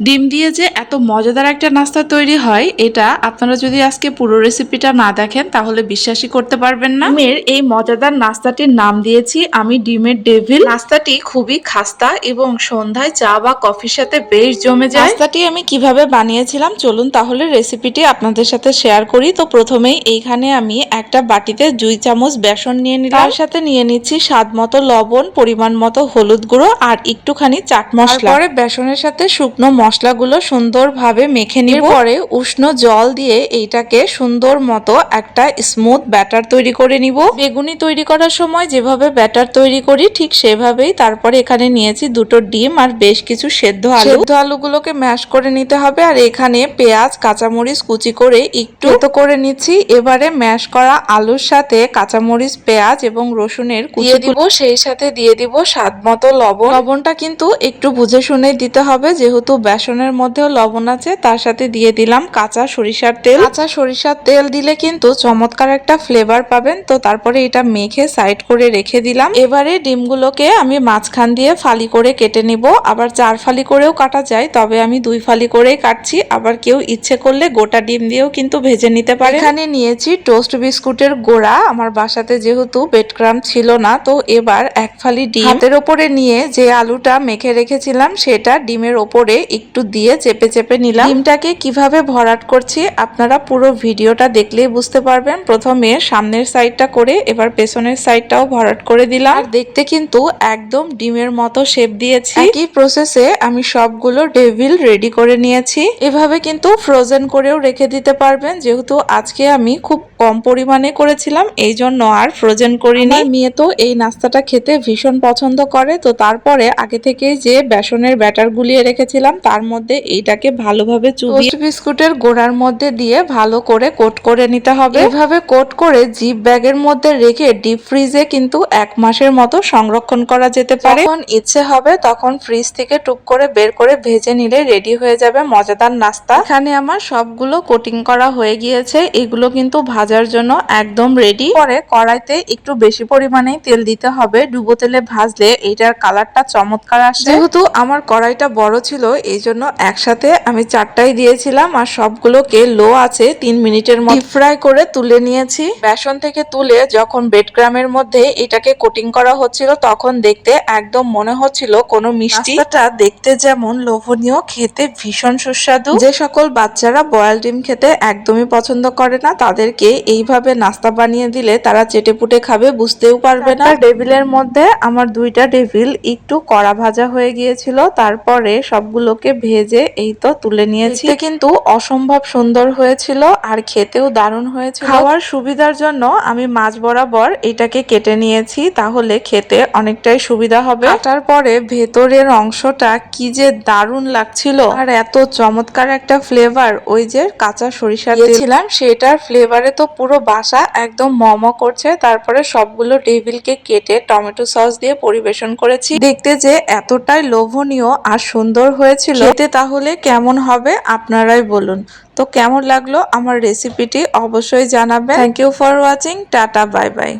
ডিম দিয়ে যে এত মজাদার একটা নাস্তা তৈরি হয় এটা আপনারা যদি আজকে পুরো রেসিপিটা না দেখেন তাহলে বিশ্বাসই করতে পারবেন না। ডিমের এই মজাদার নাস্তাটির নাম দিয়েছি আমি ডিমের ডেভিল নাস্তাটি খুবই খাস্তা এবং সন্ধ্যায় চা বা কফির সাথে বেশ জমে যায়। নাস্তাটি আমি কীভাবে বানিয়েছিলাম চলুন তাহলে রেসিপিটি আপনাদের সাথে শেয়ার করি। তো প্রথমেই এইখানে আমি একটা বাটিতে দুই চামচ বেসন নিয়ে নিলাম। তার সাথে নিয়ে নিচ্ছি স্বাদ মতো লবণ পরিমাণ মতো হলুদ গুঁড়ো আর একটুখানি চাট মশলা। পরে বেসনের সাথে শুকনো মশলাগুলো সুন্দরভাবে মেখে নিব। পরে উষ্ণ জল দিয়ে এইটাকে সুন্দর মতো একটা স্মুথ ব্যাটার তৈরি করে নিব। বেগুনি তৈরি করার সময় যেভাবে ব্যাটার তৈরি করি ঠিক সেভাবেই তারপরে এখানে নিয়েছি দুটো ডিম আর বেশ কিছু সেদ্ধ আলু। সেদ্ধ আলুগুলোকে ম্যাশ করে নিতে হবে আর এখানে পেঁয়াজ কাঁচামরিচ কুচি করে একটু তো করে নিচ্ছি। এবারে ম্যাশ করা আলুর সাথে কাঁচামরিচ পেঁয়াজ এবং রসুনের কুচি দিব সেই সাথে দিয়ে দিব স্বাদ মতো লবণ। লবণটা কিন্তু একটু বুঝে শুনে দিতে হবে যেহেতু বেসনের মধ্যেও লবণ আছে তার সাথে দিয়ে দিলাম কাঁচা সরিষার তেল। কাঁচা সরিষার তেল দিলে কিন্তু চমৎকার একটা ফ্লেভার পাবেন। তো তারপরে এটা মেখে সাইড করে রেখে দিলাম। এবারে ডিমগুলোকে আমি মাঝখান দিয়ে ফালি করে কেটে নিব। আবার চার ফালি করেও কাটা যায় তবে আমি দুই ফালি করেই কাটছি। আবার কেউ ইচ্ছে করলে গোটা ডিম দিয়েও কিন্তু ভেজে নিতে পারে এখানে নিয়েছি টোস্ট বিস্কুটের গোড়া। আমার বাসাতে যেহেতু বেড ক্রাম ছিল না তো এবার এক ফালি ডিম। হাতের ওপরে নিয়ে যে আলুটা মেখে রেখেছিলাম সেটা ডিমের ওপরে একটু দিয়ে চেপে চেপে নিলাম। ডিমটাকে কীভাবে ভরাট করছি আপনারা পুরো ভিডিওটা দেখলেই বুঝতে পারবেন। প্রথমে সামনের সাইডটা করে, এবার পেছনের সাইডটাও ভরাট করে দিলাম। আর দেখতে কিন্তু একদম ডিমের মতো শেপ দিয়েছি। একই প্রসেসে আমি সবগুলো ডেভিল রেডি করে নিয়েছি। এভাবে কিন্তু ফ্রোজেন করেও রেখে দিতে পারবেন। যেহেতু আজকে আমি খুব কম পরিমাণে করেছিলাম, এই জন্য আর ফ্রোজেন করিনি। মেয়ে তো এই নাস্তাটা খেতে ভীষণ পছন্দ করে। তো তারপরে আগে থেকে যে বেসনের ব্যাটার গুলিয়ে রেখেছিলাম, তার মধ্যে এইটাকে ভালোভাবে চুবিয়ে বিস্কুটের গোড়ার মধ্যে দিয়ে ভালো করে কোট করে নিতে হবে। এভাবে কোট করে জিপ ব্যাগের মধ্যে রেখে ডিপ ফ্রিজে কিন্তু এক মাসের মতো সংরক্ষণ করা যেতে পারে। যখন ইচ্ছে হবে তখন ফ্রিজ থেকে টুক করে বের করে ভেজে নিলে রেডি হয়ে যাবে মজাদার নাস্তা। এখানে আমার সবগুলো কোটিং করা হয়ে গিয়েছে। এগুলো কিন্তু ভাজার জন্য একদম রেডি। পরে কড়াইতে একটু বেশি পরিমাণে তেল দিতে হবে। ডুবো তেলে ভাজলে এটার কালারটা চমৎকার আসে যেহেতু আমার কড়াইটা বড় ছিল, এই জন্য একসাথে আমি চারটাই দিয়েছিলাম আর সবগুলোকে লো আছে তিন মিনিটের মধ্যে ফ্রাই করে তুলে নিয়েছি। বেসন থেকে তুলে যখন বেড ক্রামের মধ্যে এটাকে কোটিং করা হচ্ছিল, তখন দেখতে একদম মনে হচ্ছিল কোনো মিষ্টিটা দেখতে যেমন লোভনীয়, খেতে ভীষণ সুস্বাদু। যে সকল বাচ্চারা বয়াল ডিম খেতে একদমই পছন্দ করে না, তাদেরকে এইভাবে নাস্তা বানিয়ে দিলে তারা চেটে পুটে খাবে, বুঝতেও পারবে না। টেবিলের মধ্যে আমার দুইটা টেবিল একটু কড়া ভাজা হয়ে গিয়েছিল, তারপরে সবগুলোকে ভেজে এই তো তুলে নিয়েছি। কিন্তু অসম্ভব সুন্দর হয়েছিল আর খেতেও দারুণ হয়েছিল। খাওয়ার সুবিধার জন্য আমি মাছ বরাবর এটাকে কেটে নিয়েছি তাহলে খেতে অনেকটাই সুবিধা হবে। কাটার পরে ভেতরের অংশটা কি যে দারুণ লাগছিল। আর এত চমৎকার একটা ফ্লেভার ওই যে কাঁচা সরিষা দিয়েছিলাম সেটার ফ্লেভারে তো পুরো বাসা একদম মম করছে। তারপরে সবগুলো টেবিলকে কেটে টমেটো সস দিয়ে পরিবেশন করেছি। দেখতে যে এতটাই লোভনীয় আর সুন্দর হয়েছিল। খেতে তাহলে কেমন হবে আপনারাই বলুন। তো কেমন লাগল আমার রেসিপিটি অবশ্যই জানাবেন। Thank you for watching tata bye bye